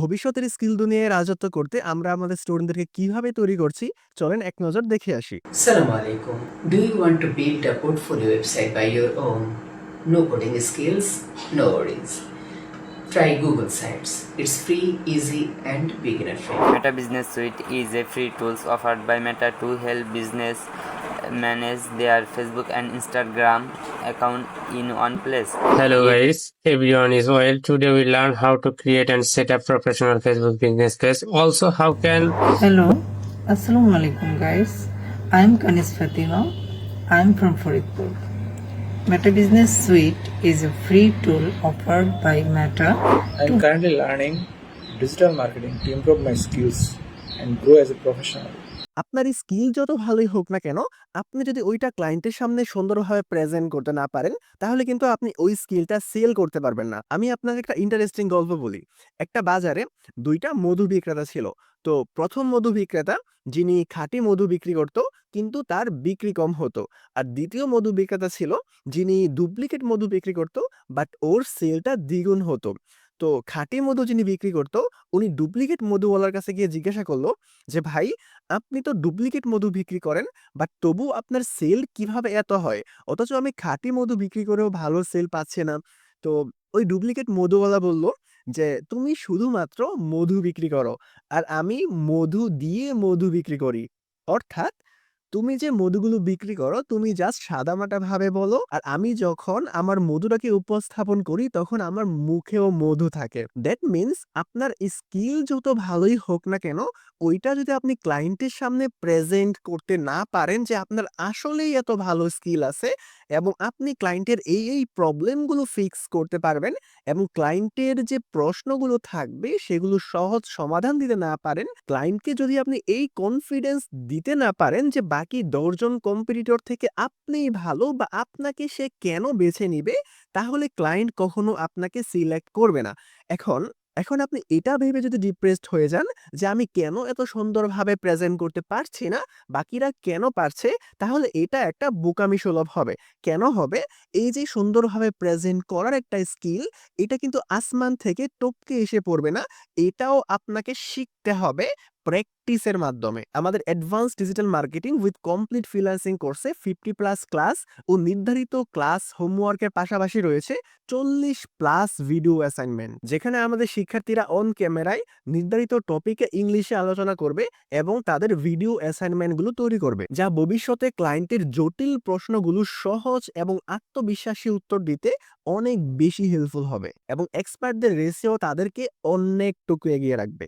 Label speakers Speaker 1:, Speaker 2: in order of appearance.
Speaker 1: ভবিষ্যতের স্কিল দুনিয়ায় রাজত্ব করতে আমরা আমাদের স্টুডেন্টদেরকে কীভাবে তৈরি করছি চলেন এক নজর দেখে আসি।
Speaker 2: সালাম আলাইকুম। Do you want to build a portfolio website by your own no coding skills no worries try Google Sites it's free easy and beginner friendly
Speaker 3: Meta Business Suite is a free tools offered by Meta to help business manage their Facebook and Instagram account in one place.
Speaker 4: Hello guys, everyone is well. Today we learn how to create and set up professional Facebook business page. Also, how can
Speaker 5: Hello, Assalamu alaikum guys. I'm Kanis Fatima. I'm from Faridpur. Meta Business Suite is a free tool offered by Meta
Speaker 6: I'm currently learning digital marketing to improve my skills and grow as a professional.
Speaker 1: আপনার skill যত ভালোই হোক না কেন, আপনি যদি ওইটা ক্লায়েন্টের সামনে সুন্দরভাবে প্রেজেন্ট করতে না পারেন, তাহলে কিন্তু আপনি ওই স্কিলটা সেল করতে পারবেন না। আমি আপনাকে একটা ইন্টারেস্টিং গল্প বলি। একটা বাজারে দুইটা মধু বিক্রেতা ছিল। তো প্রথম মধু বিক্রেতা, যিনি খাঁটি মধু বিক্রি করত, কিন্তু তার বিক্রি কম হতো। আর দ্বিতীয় মধু বিক্রেতা ছিল, যিনি ডুপ্লিকেট মধু বিক্রি করত বাট ওর সেলটা দ্বিগুণ হতো। তো খাঁটি মধু যিনি বিক্রি করতো, উনি ডুপ্লিকেট মধুওয়ালার কাছে গিয়ে জিজ্ঞাসা করল যে, ভাই, আপনি তো ডুপ্লিকেট মধু বিক্রি করেন বাট তবু আপনার সেল কীভাবে এত হয়? অথচ আমি খাঁটি মধু বিক্রি করেও ভালো সেল পাচ্ছি না। তো ওই ডুপ্লিকেট মধুওয়ালা বলল যে, তুমি শুধুমাত্র মধু বিক্রি করো, আর আমি মধু দিয়ে মধু বিক্রি করি। অর্থাৎ তুমি যে মধুগুলো বিক্রি করো, তুমি জাস্ট সাদামাটা ভাবে বলো, আর আমি যখন আমার মধুটাকে উপস্থাপন করি, তখন আমার মুখেও মধু থাকে। দ্যাট মিন্স আপনার স্কিল যত ভালোই হোক না কেন, ওইটা যদি আপনি ক্লায়েন্টের সামনে প্রেজেন্ট করতে না পারেন যে আপনার আসলেই এত ভালো স্কিল আছে, এবং আপনি ক্লায়েন্টের এই এই প্রবলেমগুলো ফিক্স করতে পারবেন, এবং ক্লায়েন্টের যে প্রশ্নগুলো থাকবে, সেগুলো সহজ সমাধান দিতে না পারেন ক্লায়েন্টকে যদি আপনি এই কনফিডেন্স দিতে না পারেন যে বাকি দশজন কম্পিটিটর থেকে আপনিই ভালো বা আপনাকে সে কেন বেছে নিবে? তাহলে ক্লায়েন্ট কখনো আপনাকে সিলেক্ট করবে না। এখন এখন আপনি এটা ভেবে যদি ডিপ্রেসড হয়ে যান যে আমি কেন এত সুন্দরভাবে প্রেজেন্ট করতে পারছি না, বাকিরা কেন পারছে? তাহলে এটা একটা বোকামি সুলভ হবে। কেন হবে? এই যে সুন্দরভাবে প্রেজেন্ট করার একটা স্কিল এটা কিন্তু আসমান থেকে টপকে এসে পড়বে না। এটাও আপনাকে শিখতে হবে প্র্যাকটিসের মাধ্যমে আমাদের advance digital marketing with complete freelancing কোর্সে ফিফটি প্লাস ক্লাস ও নির্ধারিত ক্লাস হোমওয়ার্কের পাশাপাশি রয়েছে চল্লিশ প্লাস ভিডিও অ্যাসাইনমেন্ট যেখানে আমাদের শিক্ষার্থীরা অন ক্যামেরায় নির্ধারিত টপিকে ইংলিশে আলোচনা করবে এবং তাদের ভিডিও অ্যাসাইনমেন্টগুলো তৈরি করবে, যা ভবিষ্যতে ক্লায়েন্টের জটিল প্রশ্নগুলো সহজ এবং আত্মবিশ্বাসী উত্তর দিতে অনেক বেশি হেল্পফুল হবে এবং এক্সপার্টদের রেসেও তাদেরকে অনেকটুকু এগিয়ে রাখবে।